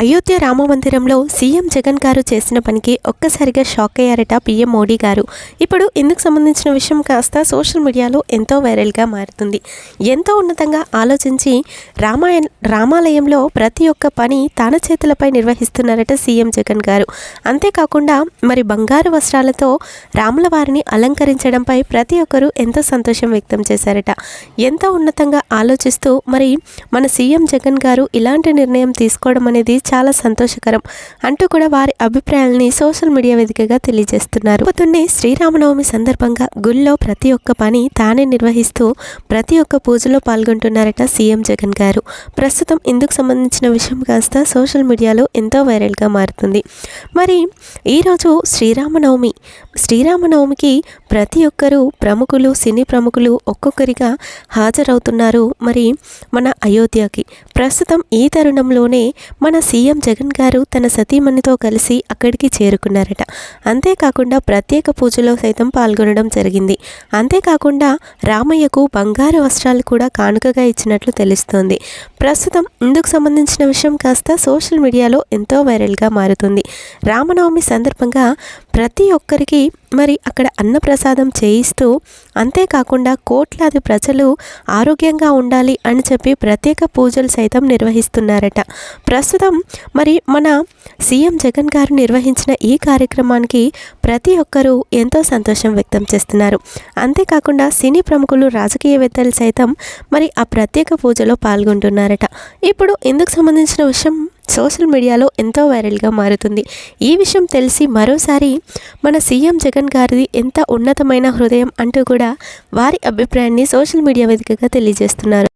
అయోధ్య రామ మందిరంలో సీఎం జగన్ గారు చేసిన పనికి ఒక్కసారిగా షాక్ అయ్యారట పీఎం మోడీ గారు. ఇప్పుడు ఇందుకు సంబంధించిన విషయం కాస్త సోషల్ మీడియాలో ఎంతో వైరల్గా మారుతుంది. ఎంతో ఉన్నతంగా ఆలోచించి రామాయణ రామాలయంలో ప్రతి ఒక్క పని తన చేతులపై నిర్వహిస్తున్నారట సీఎం జగన్ గారు. అంతేకాకుండా మరి బంగారు వస్త్రాలతో రాముల వారిని అలంకరించడంపై ప్రతి ఒక్కరూ ఎంతో సంతోషం వ్యక్తం చేశారట. ఎంతో ఉన్నతంగా ఆలోచిస్తూ మరి మన సీఎం జగన్ గారు ఇలాంటి నిర్ణయం తీసుకోవడం అనేది చాలా సంతోషకరం అంటూ కూడా వారి అభిప్రాయాలని సోషల్ మీడియా వేదికగా తెలియజేస్తున్నారు. పొద్దున్నే శ్రీరామనవమి సందర్భంగా గుళ్ళో ప్రతి ఒక్క పని తానే నిర్వహిస్తూ ప్రతి ఒక్క పూజలో పాల్గొంటున్నారట సీఎం జగన్ గారు. ప్రస్తుతం ఇందుకు సంబంధించిన విషయం కాస్త సోషల్ మీడియాలో ఎంతో వైరల్గా మారుతుంది. మరి ఈరోజు శ్రీరామనవమి శ్రీరామనవమికి ప్రతి ఒక్కరూ ప్రముఖులు సినీ ప్రముఖులు ఒక్కొక్కరిగా హాజరవుతున్నారు. మరి మన అయోధ్యకి ప్రస్తుతం ఈ తరుణంలోనే మన సీఎం జగన్ గారు తన సతీమణితో కలిసి అక్కడికి చేరుకున్నారట. అంతేకాకుండా ప్రత్యేక పూజలో సైతం పాల్గొనడం జరిగింది. అంతేకాకుండా రామయ్యకు బంగారు వస్త్రాలు కూడా కానుకగా ఇచ్చినట్లు తెలుస్తోంది. ప్రస్తుతం ఇందుకు సంబంధించిన విషయం కాస్త సోషల్ మీడియాలో ఎంతో వైరల్గా మారుతుంది. రామనవమి సందర్భంగా ప్రతి ఒక్కరికి మరి అక్కడ అన్నప్రసాదం చేయిస్తూ అంతేకాకుండా కోట్లాది ప్రజలు ఆరోగ్యంగా ఉండాలి అని చెప్పి ప్రత్యేక పూజలు సైతం నిర్వహిస్తున్నారట. ప్రస్తుతం మరి మన సీఎం జగన్ గారు నిర్వహించిన ఈ కార్యక్రమానికి ప్రతి ఒక్కరూ ఎంతో సంతోషం వ్యక్తం చేస్తున్నారు. అంతేకాకుండా సినీ ప్రముఖులు రాజకీయవేత్తలు సైతం మరి ఆ ప్రత్యేక పూజలో పాల్గొంటున్నారట. ఇప్పుడు ఇందుకు సంబంధించిన విషయం సోషల్ మీడియాలో ఎంతో వైరల్గా మారుతుంది. ఈ విషయం తెలిసి మరోసారి మన సీఎం జగన్ గారిది ఎంత ఉన్నతమైన హృదయం అంటూ కూడా వారి అభిప్రాయాన్ని సోషల్ మీడియా వేదికగా తెలియజేస్తున్నారు.